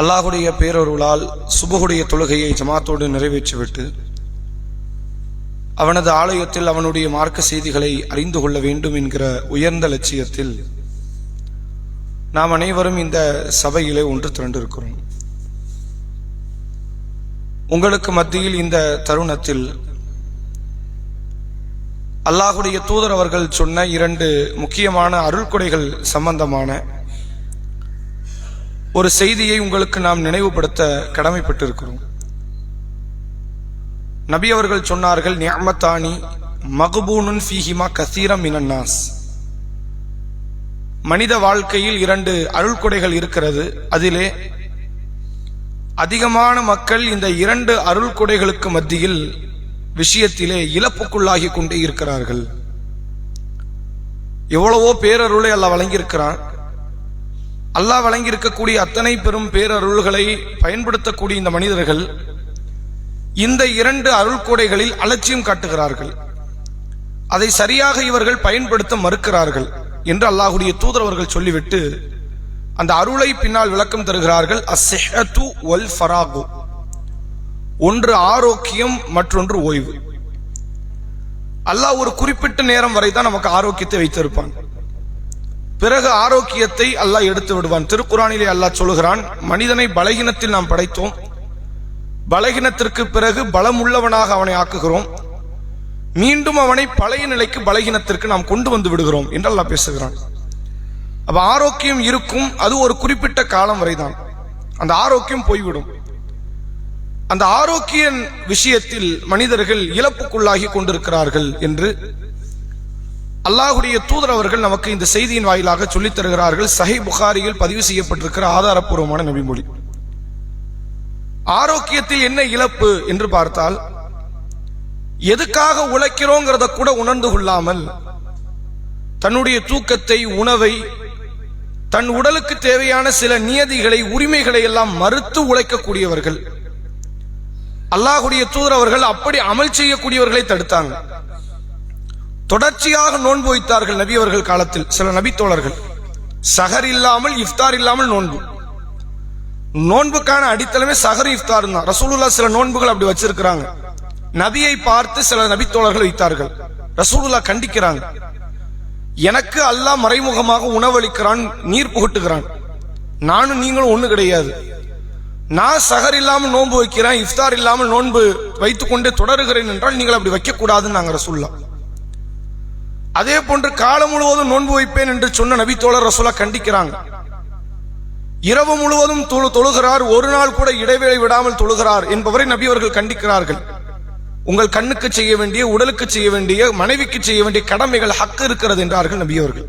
அல்லாஹுடைய பேரொருளால் சுபகுடைய தொழுகையை ஜமாத்தோடு நிறைவேற்றிவிட்டு அவனது ஆலயத்தில் அவனுடைய மார்க்க செய்திகளை அறிந்து கொள்ள வேண்டும் என்கிற உயர்ந்த லட்சியத்தில் நாம் அனைவரும் இந்த சபையிலே ஒன்று திரண்டிருக்கிறோம். உங்களுக்கு மத்தியில் இந்த தருணத்தில் அல்லாஹுடைய தூதர் அவர்கள் சொன்ன இரண்டு முக்கியமான அருள்கொடைகள் சம்பந்தமான ஒரு செய்தியை உங்களுக்கு நாம் நினைவுபடுத்த கடமைப்பட்டிருக்கிறோம். நபி அவர்கள் சொன்னார்கள் நியமத்தானி மகுபூனுன் ஃபீஹிமா கசீரம் இனநாஸ் மனித வாழ்க்கையில் இரண்டு அருள்கொடைகள் இருக்கிறது. அதிலே அதிகமான மக்கள் இந்த இரண்டு அருள்கொடைகளுக்கு மத்தியில் விஷயத்திலே இழப்புக்குள்ளாகி கொண்டே இருக்கிறார்கள். எவ்வளவோ பேரருளை அல்ல வழங்கியிருக்கிறான். அல்லாஹ் வழங்கியிருக்கக்கூடிய அத்தனை பெரும் பேரருள்களை பயன்படுத்தக்கூடிய இந்த மனிதர்கள் இந்த இரண்டு அருள்கொடைகளில் அலட்சியம் காட்டுகிறார்கள். அதை சரியாக இவர்கள் பயன்படுத்த மறுக்கிறார்கள் என்று அல்லாஹுடைய தூதரவர்கள் சொல்லிவிட்டு அந்த அருளை பின்னால் விளக்கம் தருகிறார்கள் அசெஹத்து வல் ஃபராகு ஒன்று ஆரோக்கியம் மற்றொன்று ஓய்வு. அல்லாஹ் ஒரு குறிப்பிட்ட நேரம் வரை தான் நமக்கு ஆரோக்கியத்தை வைத்திருப்பான். பிறகு ஆரோக்கியத்தை அல்லாஹ் எடுத்து விடுவான். திருக்குறானிலே அல்லாஹ் சொல்லுகிறான் மனிதனை பலகீனத்தில் நாம் படைத்தோம். பலகீனத்திற்கு பிறகு பலமுள்ளவனாக அவனை ஆக்குகிறோம். மீண்டும் அவனை பழைய நிலைக்கு பலகீனத்திற்கு நாம் கொண்டு வந்து விடுகிறோம் என்று அல்லாஹ் பேசுகிறான். அப்ப ஆரோக்கியம் இருக்கும் அது ஒரு குறிப்பிட்ட காலம் வரைதான். அந்த ஆரோக்கியம் போய்விடும். அந்த ஆரோக்கிய விஷயத்தில் மனிதர்கள் இழப்புக்குள்ளாகி கொண்டிருக்கிறார்கள் என்று அல்லாஹுடைய தூதர் அவர்கள் நமக்கு இந்த செய்தியின் வாயிலாக சொல்லித் தருகிறார்கள். சஹி புகாரியில் பதிவு செய்யப்பட்டிருக்கிற ஆதாரப்பூர்வமான நபிமொழி. ஆரோக்கியத்தில் என்ன இழப்பு என்று பார்த்தால் எதுக்காக உழைக்கிறோங்கிறத கூட உணர்ந்து கொள்ளாமல் தன்னுடைய தூக்கத்தை உணவை தன் உடலுக்கு தேவையான சில நியதிகளை உரிமைகளை எல்லாம் மறுத்து உழைக்கக்கூடியவர்கள். அல்லாஹுடைய தூதர் அவர்கள் அப்படி அமல் செய்யக்கூடியவர்களை தடுத்தாங்க. தொடர்ச்சியாக நோன்பு வைத்தார்கள் நபி அவர்கள் காலத்தில் சில நபி தோழர்கள். சஹர் இல்லாமல் இஃப்தார் இல்லாமல் நோன்பு. நோன்புக்கான அடித்தளமே சஹர் இஃப்தார் தான். ரசூலுல்லா சில நோன்புகள் அப்படி வச்சிருக்கிறாங்க. நபியை பார்த்து சில நபி தோழர்கள் வைத்தார்கள். ரசூலுல்லா கண்டிக்கிறாங்க. எனக்கு அல்லாஹ் மறைமுகமாக உணவளிக்கிறான் நீர் புகட்டுகிறான். நானும் நீங்களும் ஒண்ணு கிடையாது. நான் சகர் இல்லாமல் நோன்பு வைக்கிறேன் இஃப்தார் இல்லாமல் நோன்பு வைத்துக்கொண்டே தொடருகிறேன் என்றால் நீங்கள் அப்படி வைக்க கூடாதுன்னு நாங்க ரசூல்லா அதே போன்று காலம் முழுவதும் நோன்பு வைப்பேன் என்று சொன்ன நபி தோழர் ரசூலா கண்டிக்கிறாங்க. இரவு முழுவதும் தொழு- தொழுகிறார். ஒரு நாள் கூட இடைவேளை விடாமல் தொழுகிறார் என்பவரை நபி அவர்கள் கண்டிக்கிறார்கள். உங்கள் கண்ணுக்கு செய்ய வேண்டிய உடலுக்கு செய்ய வேண்டிய மனைவிக்கு செய்ய வேண்டிய கடமைகள் ஹக்கு இருக்கிறது என்றார்கள் நபி அவர்கள்.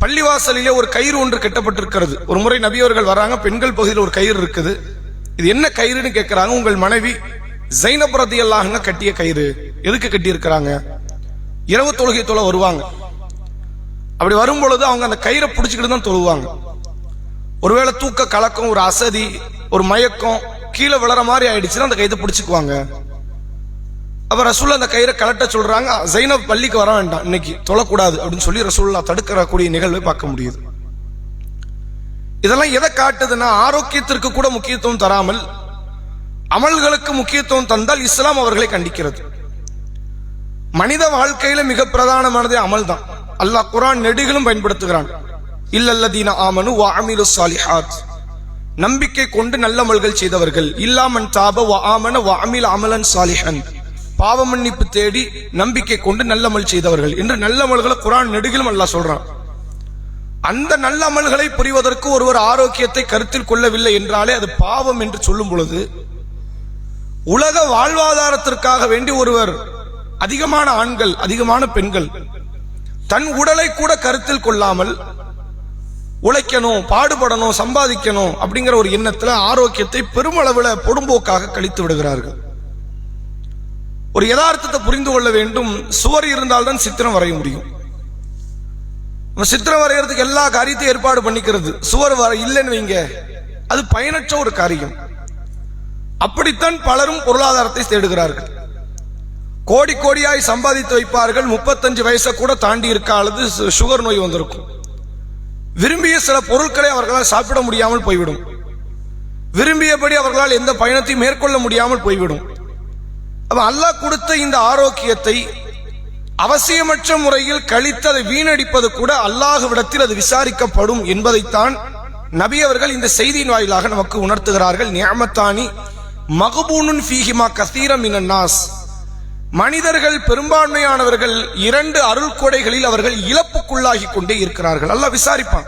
பள்ளிவாசலிலே ஒரு கயிறு ஒன்று கட்டப்பட்டிருக்கிறது. ஒரு முறை நபி அவர்கள் வராங்க. பெண்கள் பகுதியில் ஒரு கயிறு இருக்குது. இது என்ன கயிறுன்னு கேட்கிறாங்க. உங்கள் மனைவி ஜைனப் ரதியல்லாஹுங்க கட்டிய கயிறு. எதுக்கு கட்டியிருக்கிறாங்க? இரவு தொழுகை தொலை வருவாங்க. அப்படி வரும் பொழுது அவங்க அந்த கயிறை பிடிச்சிக்கிட்டு தான் தொழுவாங்க. ஒருவேளை தூக்க கலக்கம் ஒரு அசதி ஒரு மயக்கம் கீழே விழற மாதிரி ஆயிடுச்சுன்னா அந்த கயிறை பிடிச்சிக்குவாங்க. அப்ப ரசூல் அந்த கயிறை கலட்ட சொல்றாங்க ஜைனப் பள்ளிக்கு வர வேண்டாம் இன்னைக்கு தொழக்கூடாது அப்படின்னு சொல்லி ரசூல்லா தடுக்கிறக்கூடிய நிகழ்வை பார்க்க முடியுது. இதெல்லாம் எதை காட்டுதுன்னா ஆரோக்கியத்திற்கு கூட முக்கியத்துவம் தராமல் அமல்களுக்கு முக்கியத்துவம் தந்தால் இஸ்லாம் அவர்களை கண்டிக்கிறது. மனித வாழ்க்கையில மிக பிரதானமானதே அமல் தான் அல்லாஹ் குரான் நெடுகளும் பயன்படுத்துகிறான். இல்லல்லதீன ஆமனு வாமிலு சாலிஹாத் நம்பிக்கை கொண்டு நல்லமல்கள் செய்தவர்கள். இல்லாமன் தாப வா ஆமன வ அமில் அமலன் சாலிஹன் பாவ மன்னிப்பு தேடி நம்பிக்கை கொண்டு நல்ல அமல் செய்தவர்கள். என்று நல்லமல்களை குரான் நெடுகிலும் அல்லாஹ் சொல்றான். அந்த நல்ல அமல்களை புரிவதற்கு ஒருவர் ஆரோக்கியத்தை கருத்தில் கொள்ளவில்லை என்றாலே அது பாவம் என்று சொல்லும் பொழுது உலக வாழ்வாதாரத்திற்காக வேண்டி ஒருவர் அதிகமான ஆண்கள் அதிகமான பெண்கள் தன் உடலை கூட கருத்தில் கொள்ளாமல் உழைக்கணும் பாடுபடணும் சம்பாதிக்கணும் அப்படிங்கிற ஒரு எண்ணத்துல ஆரோக்கியத்தை பெருமளவுல பொடும்போக்காக கழித்து விடுகிறார்கள். ஒரு யதார்த்தத்தை புரிந்து கொள்ள வேண்டும். சுவர் இருந்தால்தான் சித்திரம் வரைய முடியும். நம்ம சித்திரம் வரைகிறதுக்கு எல்லா காரியத்தையும் ஏற்பாடு பண்ணிக்கிறது. சுவர் வர இல்லைன்னு வைங்க. அது பயனற்ற ஒரு காரியம். அப்படித்தான் பலரும் பொருளாதாரத்தை தேடுகிறார்கள். கோடி கோடியாய் சம்பாதித்து வைப்பார்கள். முப்பத்தஞ்சு வயசை கூட தாண்டி இருக்க அல்லது சு- சுகர் நோய் வந்திருக்கும். விரும்பிய சில பொருட்களை அவர்களால் சாப்பிட முடியாமல் போய்விடும். விரும்பியபடி அவர்களால் எந்த பயணத்தையும் மேற்கொள்ள முடியாமல் போய்விடும். அப்ப அல்லாஹ் கொடுத்த இந்த ஆரோக்கியத்தை அவசியமற்ற முறையில் கழித்து அதை வீணடிப்பது கூட அல்லாஹுவிடத்தில் அது விசாரிக்கப்படும் என்பதைத்தான் நபி அவர்கள் இந்த செய்தியின் வாயிலாக நமக்கு உணர்த்துகிறார்கள். நியமத்தானி மகபூனுன் ஃபீஹிமா கசீரம் இன் நாஸ். மனிதர்கள் பெரும்பான்மையானவர்கள் இரண்டு அருள் கொடைகளில் அவர்கள் இழப்புக்குள்ளாகி கொண்டே இருக்கிறார்கள். அல்லாஹ் விசாரிப்பான்.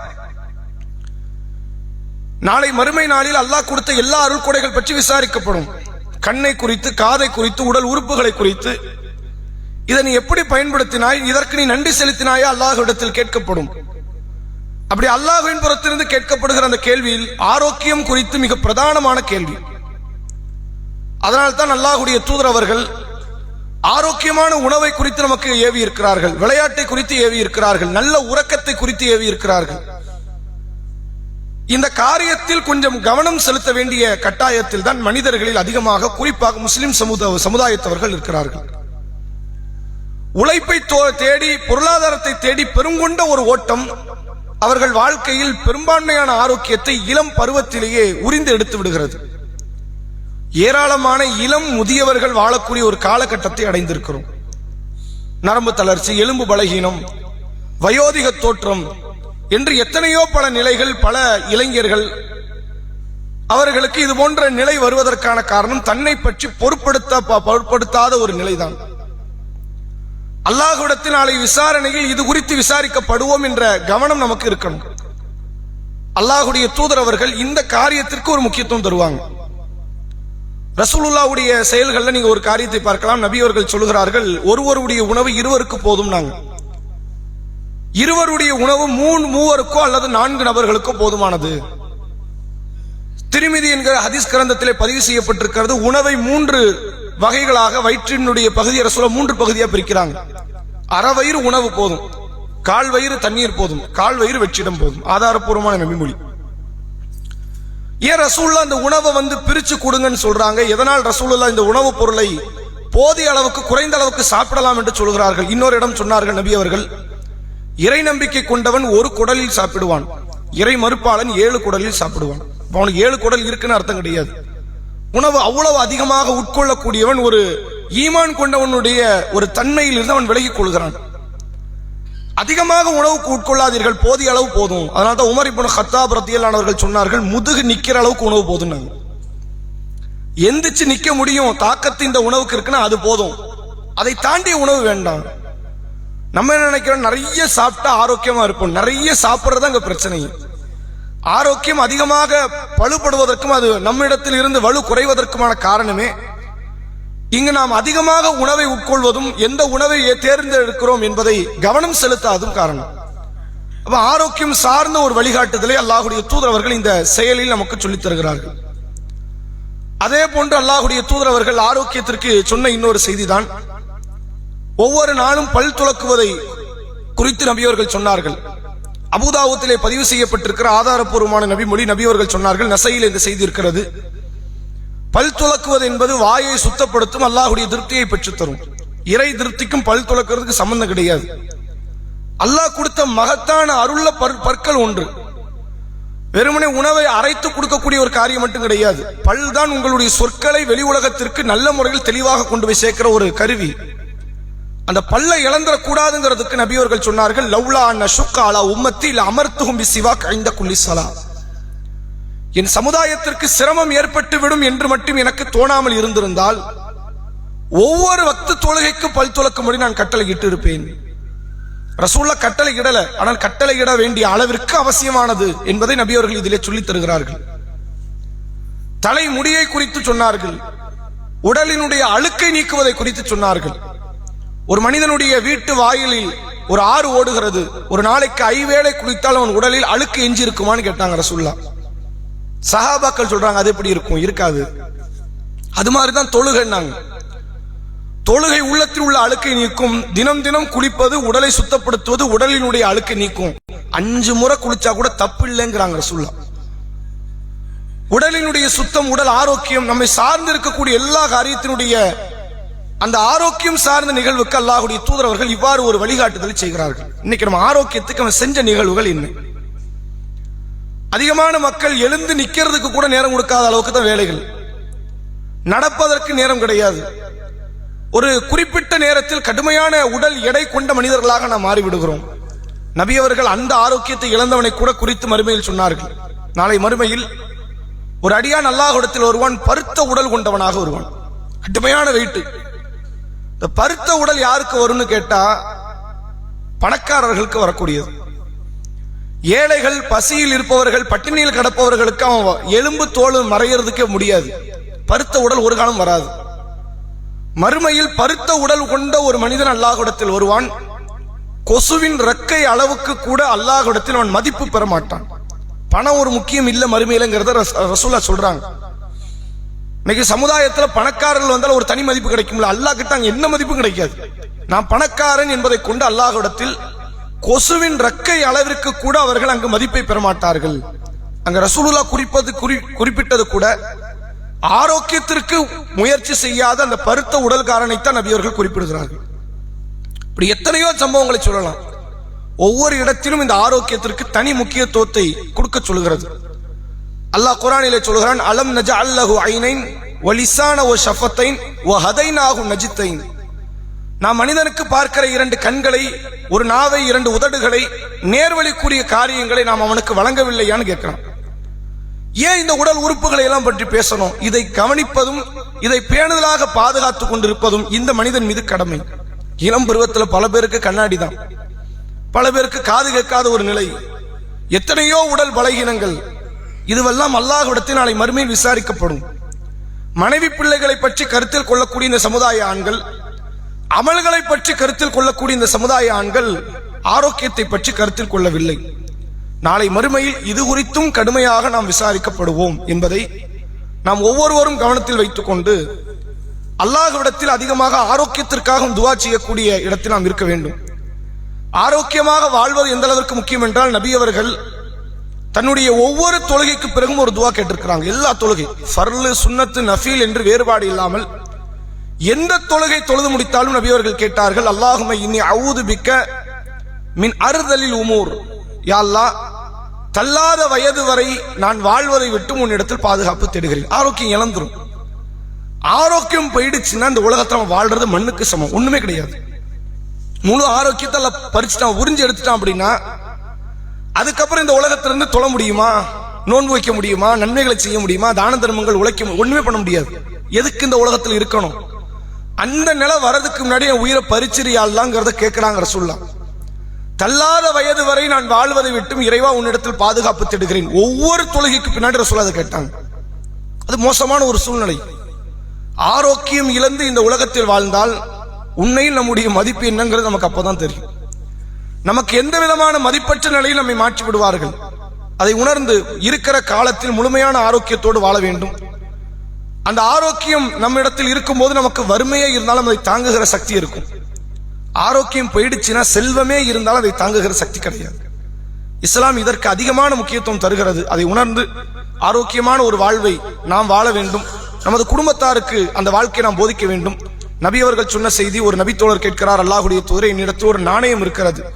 நாளை மறுமை நாளில் அல்லாஹ் கொடுத்த எல்லா அருள் கொடைகள் பற்றி விசாரிக்கப்படும். கண்ணை குறித்து காதை குறித்து உடல் உறுப்புகளை குறித்து. இதை நீ எப்படி பயன்படுத்தினாய்? இதற்கு நீ நன்றி செலுத்தினாயா? அல்லாஹ்விடத்தில் கேட்கப்படும். அப்படி அல்லாஹ்வின் புறத்திலிருந்து கேட்கப்படுகிற அந்த கேள்வியில் ஆரோக்கியம் குறித்து மிக பிரதானமான கேள்வி. அதனால்தான் அல்லாஹுடைய தூதர் அவர்கள் ஆரோக்கியமான உணவை குறித்து நமக்கு ஏவி இருக்கிறார்கள். விளையாட்டை குறித்து ஏவி இருக்கிறார்கள். நல்ல உறக்கத்தை குறித்து ஏவி இருக்கிறார்கள். இந்த காரியத்தில் கொஞ்சம் கவனம் செலுத்த வேண்டிய கட்டாயத்தில் தான் மனிதர்களில் அதிகமாக குறிப்பாக முஸ்லிம் சமுதாய சமுதாயத்தவர்கள் இருக்கிறார்கள். உழைப்பை தேடி பொருளாதாரத்தை தேடி பெருங்கொண்ட ஒரு ஓட்டம் அவர்கள் வாழ்க்கையில் பெரும்பான்மையான ஆரோக்கியத்தை இளம் பருவத்திலேயே உரிந்து எடுத்து விடுகிறது. ஏராளமான இளம் முதியவர்கள் வாழக்கூடிய ஒரு காலகட்டத்தை அடைந்திருக்கிறோம். நரம்பு தளர்ச்சி எலும்பு பலகீனம் வயோதிக தோற்றம் என்று எத்தனையோ பல நிலைகள் பல இளைஞர்கள் அவர்களுக்கு இது போன்ற நிலை வருவதற்கான காரணம் தன்னை பற்றி பொருட்படுத்த ப- பொருட்படுத்தாத ஒரு நிலைதான். அல்லாஹுடத்தில் நாளை விசாரணையில் இது குறித்து விசாரிக்கப்படுவோம் என்ற கவனம் நமக்கு இருக்கணும். அல்லாஹுடைய தூதர் அவர்கள் இந்த காரியத்திற்கு ஒரு முக்கியத்துவம் தருவாங்க. ரசூலுல்லாவுடைய செயல்களில் நீங்க ஒரு காரியத்தை பார்க்கலாம். நபி அவர்கள் சொல்லுகிறார்கள் ஒருவருடைய உணவு இருவருக்கு போதும் நாங்க. இருவருடைய உணவு மூணு மூவருக்கோ அல்லது நான்கு நபர்களுக்கோ போதுமானது. திருமிதி என்கிற ஹதீஸ் கிரந்தத்திலே பதிவு செய்யப்பட்டிருக்கிறது. உணவை மூன்று வகைகளாக வயிற்றினுடைய பகுதி அரசுல மூன்று பகுதியா பிரிக்கிறாங்க. அரை வயிறு உணவு போதும். கால் வயிறு தண்ணீர் போதும். கால் வயிறு வெற்றிடம் போதும். ஆதாரப்பூர்வமான நபிமொழி. ஏன் ரசூல்லா இந்த உணவை வந்து பிரிச்சு கொடுங்கன்னு சொல்றாங்க? எதனால் ரசூலுல்லா இந்த உணவுப் பொருளை போதிய அளவுக்கு குறைந்த அளவுக்கு சாப்பிடலாம் என்று சொல்கிறார்கள்? இன்னொரு இடம் சொன்னார்கள் நபி அவர்கள் இறை நம்பிக்கை கொண்டவன் ஒரு குடலில் சாப்பிடுவான். இறை மறுப்பாளன் ஏழு குடலில் சாப்பிடுவான். அவனுக்கு ஏழு குடல் இருக்குன்னு அர்த்தம் கிடையாது. உணவு அவ்வளவு அதிகமாக உட்கொள்ளக்கூடியவன் ஒரு ஈமான் கொண்டவனுடைய ஒரு தன்மையில் இருந்து அவன் விலகிக் கொள்கிறான். அதிகமாக உணவுக்கு உட்கொள்ளாதீர்கள். போதிய அளவு போதும். அதனால தான் உமர் இப்போ ஹத்தாப் ரத்தியலானவர்கள் சொன்னார்கள் முதுகு நிற்கிற அளவுக்கு உணவு போதும் எந்திரிச்சு நிற்க முடியும். தாக்கத்து இந்த உணவுக்கு இருக்குன்னா அது போதும். அதை தாண்டிய உணவு வேண்டாம். நம்ம என்ன நினைக்கிறோம்? நிறைய சாப்பிட்டா ஆரோக்கியமா இருப்போம். நிறைய சாப்பிட்றது அங்க பிரச்சனை. ஆரோக்கியம் அதிகமாக பழுபடுவதற்கும் அது நம்மிடத்தில் இருந்து வலு குறைவதற்குமான காரணமே இங்கு நாம் அதிகமாக உணவை உட்கொள்வதும் எந்த உணவை தேர்ந்தெடுக்கிறோம் என்பதை கவனம் செலுத்தாதும் காரணம். அப்ப ஆரோக்கியம் சார்ந்த ஒரு வழிகாட்டுதலை அல்லாஹுடைய தூதரவர்கள் இந்த செயலில் நமக்கு சொல்லித் தருகிறார்கள். அதே போன்று அல்லாஹுடைய தூதரவர்கள் ஆரோக்கியத்திற்கு சொன்ன இன்னொரு செய்திதான். ஒவ்வொரு நாளும் பல் துலக்குவதை குறித்து நபியவர்கள் சொன்னார்கள். அபுதாபத்திலே பதிவு செய்யப்பட்டிருக்கிற ஆதாரப்பூர்வமான நபிமொழி நபியவர்கள் சொன்னார்கள் நசையில் இந்த செய்தி இருக்கிறது. பல் துளக்குவது என்பது வாயை சுத்தப்படுத்தும் அல்லாஹுடைய திருப்தியை பெற்றுத்தரும். இறை திருப்திக்கும் பல் துலக்கிறதுக்கு சம்பந்தம் கிடையாது. அல்லாஹ் கொடுத்த மகத்தான அருள்ள பற்கள் ஒன்று. வெறுமனே உணவை அரைத்து கொடுக்கக்கூடிய ஒரு காரியம் மட்டும் கிடையாது. பல் தான் உங்களுடைய சொற்களை வெளி உலகத்திற்கு நல்ல முறையில் தெளிவாக கொண்டு போய் சேர்க்கிற ஒரு கருவி. அந்த பல்லை இழந்துடக்கூடாதுங்கிறதுக்கு நபியவர்கள் சொன்னார்கள் லவ்லா அண்ண ஷுக்கா அலா உம்மத்தில் அமர்த்துகும் சிவா கைந்த குள்ளி சலா. என் சமுதாயத்திற்கு சிரமம் ஏற்பட்டு விடும் என்று மட்டும் எனக்கு தோணாமல் இருந்திருந்தால் ஒவ்வொரு வக்து தொழுகைக்கு பல் துளக்கும்படி நான் கட்டளை இட்டு இருப்பேன் ரசூல்லா கட்டளை இடல ஆனால் கட்டளை இட வேண்டிய அளவிற்கு அவசியமானது என்பதை நபி அவர்கள் இதிலே சொல்லித் தருகிறார்கள். தலை முடியை குறித்து சொன்னார்கள். உடலினுடைய அழுக்கை நீக்குவதை குறித்து சொன்னார்கள். ஒரு மனிதனுடைய வீட்டு வாயிலில் ஒரு ஆறு ஓடுகிறது. ஒரு நாளைக்கு ஐவேளை குளித்தால் அவன் உடலில் அழுக்கு எஞ்சி இருக்குமான்னு கேட்டாங்க ரசூல்லா. சஹாபாக்கள் சொல்றாங்க அது எப்படி இருக்கும்? இருக்காது. அது மாதிரிதான் தொழுகைன்னாங்க தொழுகை உள்ளத்தில் உள்ள அழுக்கை நீக்கும். தினம் தினம் குளிப்பது உடலை சுத்தப்படுத்துவது உடலினுடைய அழுக்கை நீக்கும். அஞ்சு முறை குளிச்சா கூட தப்பு இல்லைங்கிறாங்க ரசூல்லா. உடலினுடைய சுத்தம் உடல் ஆரோக்கியம் நம்மை சார்ந்து இருக்கக்கூடிய எல்லா காரியத்தினுடைய அந்த ஆரோக்கியம் சார்ந்த நிகழ்வுக்கு அல்லாஹுடைய தூதரவர்கள் இவ்வாறு ஒரு வழிகாட்டுதலை செய்கிறார்கள். இன்னைக்கு நம்ம ஆரோக்கியத்துக்கு அவன் செஞ்ச நிகழ்வுகள் என்ன? அதிகமான மக்கள் எழுந்து நிக்கிறதுக்கு கூட நேரம் கொடுக்காத அளவுக்கு தான் வேலைகள். நடப்பதற்கு நேரம் கிடையாது. ஒரு குறிப்பிட்ட நேரத்தில் கடுமையான உடல் எடை கொண்ட மனிதர்களாக நாம் மாறிவிடுகிறோம். நபி அவர்கள் அந்த ஆரோக்கியத்தை இழந்தவனை கூட குறித்து மறுமையில் சொன்னார்கள். நாளை மறுமையில் ஒரு அடியான் அல்லாஹிடத்தில் ஒருவன் பருத்த உடல் கொண்டவனாக வருவான் கடுமையான வெயிட் இந்த பருத்த உடல் யாருக்கு வரும்னு கேட்டா பணக்காரர்களுக்கு வரக்கூடியது. ஏழைகள் பசியில் இருப்பவர்கள் பட்டினியில் கிடப்பவர்களுக்கு அவன் எலும்பு தோல் மறைகிறதுக்கே முடியாது. பருத்த உடல் ஒரு காலம் வராது. மறுமையில் பருத்த உடல் கொண்ட ஒரு மனிதன் அல்லாஹுடத்தில் வருவான். கொசுவின் ரெக்கை அளவுக்கு கூட அல்லாஹுடத்தில் அவன் மதிப்பு பெற மாட்டான். பணம் ஒரு முக்கியம் இல்லை மறுமையிலங்கிறத ரஸ்- ரசூலா சொல்றாங்க. இன்னைக்கு சமுதாயத்தில் பணக்காரர்கள் வந்தால் ஒரு தனி மதிப்பு கிடைக்கும்ல. அல்லாஹ் கிட்ட அங்கே என்ன மதிப்பும் கிடைக்காது. நான் பணக்காரன் என்பதை கொண்டு அல்லாஹுடத்தில் கொசுவின் ரக்கை அளவிற்கு கூட அவர்கள் அங்கு மதிப்பை பெறமாட்டார்கள். அங்க ரசூலுல்லா குறிப்பது குறி- குறிப்பிட்டது கூட ஆரோக்கியத்திற்கு முயற்சி செய்யாத அந்த பருத்த உடல்காரனைத்தான் நபியவர்கள் குறிப்பிடுகிறார்கள். இப்படி எத்தனையோ சம்பவங்களை சொல்லலாம். ஒவ்வொரு இடத்திலும் இந்த ஆரோக்கியத்திற்கு தனி முக்கியத்துவத்தை கொடுக்க சொல்கிறது. அல்லாஹ் குரானிலே சொல்கிறான் அலம் நஜ அல்லஹு ஐனைன் ஒலிசான ஓ ஷஃபத்தைன் ஓ ஆகும் நஜித்தைன். நாம் மனிதனுக்கு பார்க்கிற இரண்டு கண்களை ஒரு நாவை இரண்டு உதடுகளை நேர்வழிக்குரிய காரியங்களை நாம் அவனுக்கு வழங்கவில்லையான்னு கேட்கிறான் ஏன் இந்த உடல் உறுப்புகளை எல்லாம் பற்றி பேசணும்? இதை கவனிப்பதும் இதை பேணுதலாக பாதுகாத்து கொண்டிருப்பதும் இந்த மனிதன் மீது கடமை. இளம் பருவத்தில் பல பேருக்கு கண்ணாடி தான் பல பேருக்கு காது கேட்காத ஒரு நிலை. எத்தனையோ உடல் பலகீனங்கள். இதுவெல்லாம் அல்லாஹ்விடத்தில் நாளை மறுமையில் விசாரிக்கப்படும். மனைவி பிள்ளைகளை பற்றி கருத்தில் கொள்ளக்கூடிய இந்த சமுதாய ஆண்கள் அமல்களை பற்றி கருத்தில் கொள்ளக்கூடிய இந்த சமுதாய ஆண்கள் ஆரோக்கியத்தை பற்றி கருத்தில் கொள்ளவில்லை. நாளை மறுமையில் இது குறித்தும் கடுமையாக நாம் விசாரிக்கப்படுவோம் என்பதை நாம் ஒவ்வொருவரும் கவனத்தில் வைத்துக் கொண்டு அல்லாஹ்விடத்தில் அதிகமாக ஆரோக்கியத்திற்காகவும் துவா செய்யக்கூடிய இடத்தில் நாம் இருக்க வேண்டும். ஆரோக்கியமாக வாழ்வது எந்த அளவிற்கு முக்கியம் என்றால் நபி அவர்கள் தன்னுடைய ஒவ்வொரு தொழுகைக்கு பிறகும் ஒரு துவா கேட்டிருக்கிறாங்க. எல்லா தொழுகை ஃபர்லு சுன்னத்து நஃபீல் என்று வேறுபாடு இல்லாமல் எந்த தொழுகை தொழுது முடித்தாலும் நபி அவர்கள் கேட்டார்கள் அல்லாஹுமை இன்னி அவுது பிக்க மின் அறுதலில் உமூர். யாழ்லா தள்ளாத வயது வரை நான் வாழ்வதை விட்டு உன்னிடத்தில் பாதுகாப்பு தேடுகிறேன். ஆரோக்கியம் இழந்துரும். ஆரோக்கியம் போயிடுச்சுன்னா இந்த உலகத்தில் வாழ்றது மண்ணுக்கு சமம். ஒண்ணுமே கிடையாது. முழு ஆரோக்கியத்தை பறிச்சுட்டான் உறிஞ்சு எடுத்துட்டான் அப்படின்னா அதுக்கப்புறம் இந்த உலகத்திலிருந்து தொழ முடியுமா? நோன்பு வைக்க முடியுமா? நன்மைகளை செய்ய முடியுமா? தான தர்மங்கள் உழைக்க ஒண்ணுமே பண்ண முடியாது. எதுக்கு இந்த உலகத்தில் இருக்கணும்? அந்த நிலை வர்றதுக்கு முன்னாடி என் உயிரை பறிச்சிரியாலாங்கிறத கேட்கிறாங்க சொல்லலாம் தள்ளாத வயது வரை நான் வாழ்வதை விட்டும் இறைவா உன்னிடத்தில் பாதுகாப்பு தேடுகிறேன். ஒவ்வொரு தொழுகைக்கு பின்னாடி ரசூலா அதை கேட்டாங்க. அது மோசமான ஒரு சூழ்நிலை. ஆரோக்கியம் இழந்து இந்த உலகத்தில் வாழ்ந்தால் உண்மையில் நம்முடைய மதிப்பு என்னங்கிறது நமக்கு அப்போதான் தெரியும். நமக்கு எந்த விதமான மதிப்பற்ற நிலையில் நம்மை மாற்றி விடுவார்கள் அதை உணர்ந்து இருக்கிற காலத்தில் முழுமையான ஆரோக்கியத்தோடு வாழ வேண்டும். அந்த ஆரோக்கியம் நம்மிடத்தில் இருக்கும்போது நமக்கு வறுமையே இருந்தாலும் அதை தாங்குகிற சக்தி இருக்கும். ஆரோக்கியம் போயிடுச்சுன்னா செல்வமே இருந்தாலும் அதை தாங்குகிற சக்தி கிடையாது. இஸ்லாம் இதற்கு அதிகமான முக்கியத்துவம் தருகிறது. அதை உணர்ந்து ஆரோக்கியமான ஒரு வாழ்வை நாம் வாழ வேண்டும். நமது குடும்பத்தாருக்கு அந்த வாழ்க்கையை நாம் போதிக்க வேண்டும். நபி அவர்கள் சொன்ன செய்தி ஒரு நபித்தோழர் கேட்கிறார் அல்லாஹுடைய தூரை என்னிடத்தில் ஒரு நாணயம் இருக்கிறது.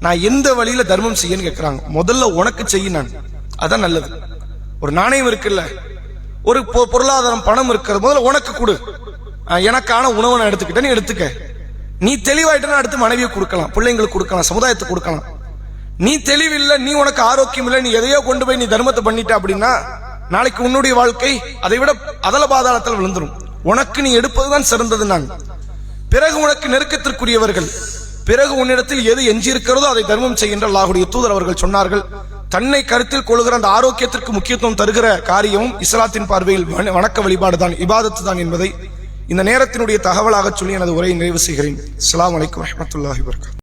நான் எந்த வழியில தர்மம் செய்யன்னு கேட்கிறாங்க. முதல்ல உனக்கு செய்ய நான். அதான் நல்லது. ஒரு நாணயம் இருக்குல்ல ஒரு பொ- பொருளாதாரம் பணம் இருக்கிறது. முதல்ல உனக்கு கொடு. எனக்கான உணவை நான் எடுத்துக்கிட்டேன். நீ எடுத்துக்க. நீ தெளிவாயிட்டனா அடுத்து மனைவியை கொடுக்கலாம். பிள்ளைங்களுக்கு கொடுக்கலாம். சமுதாயத்துக்கு கொடுக்கலாம். நீ தெளிவில்லை நீ உனக்கு ஆரோக்கியம் இல்லை நீ எதையோ கொண்டு போய் நீ தர்மத்தை பண்ணிட்ட அப்படின்னா நாளைக்கு உன்னுடைய வாழ்க்கை அதை விட அதல பாதாளத்தில் விழுந்துடும் உனக்கு நீ எடுப்பதுதான் சிறந்தது நான். பிறகு உனக்கு நெருக்கத்திற்குரியவர்கள். பிறகு உன்னிடத்தில் எது எஞ்சியிருக்கிறதோ அதை தர்மம் செய்கின்ற அல்லாஹுடைய தூதர் அவர்கள் சொன்னார்கள். தன்னை கருத்தில் கொள்கிற அந்த ஆரோக்கியத்திற்கு முக்கியத்துவம் தருகிற காரியமும் இஸ்லாத்தின் பார்வையில் வணக்க வழிபாடு தான் இபாதத்து தான் என்பதை இந்த நேரத்தினுடைய தகவலாக சொல்லி எனது உரையை நிறைவு செய்கிறேன். அஸ்லாம் வலைக்கம் வரமத்துல்லாஹி வர்க்கம்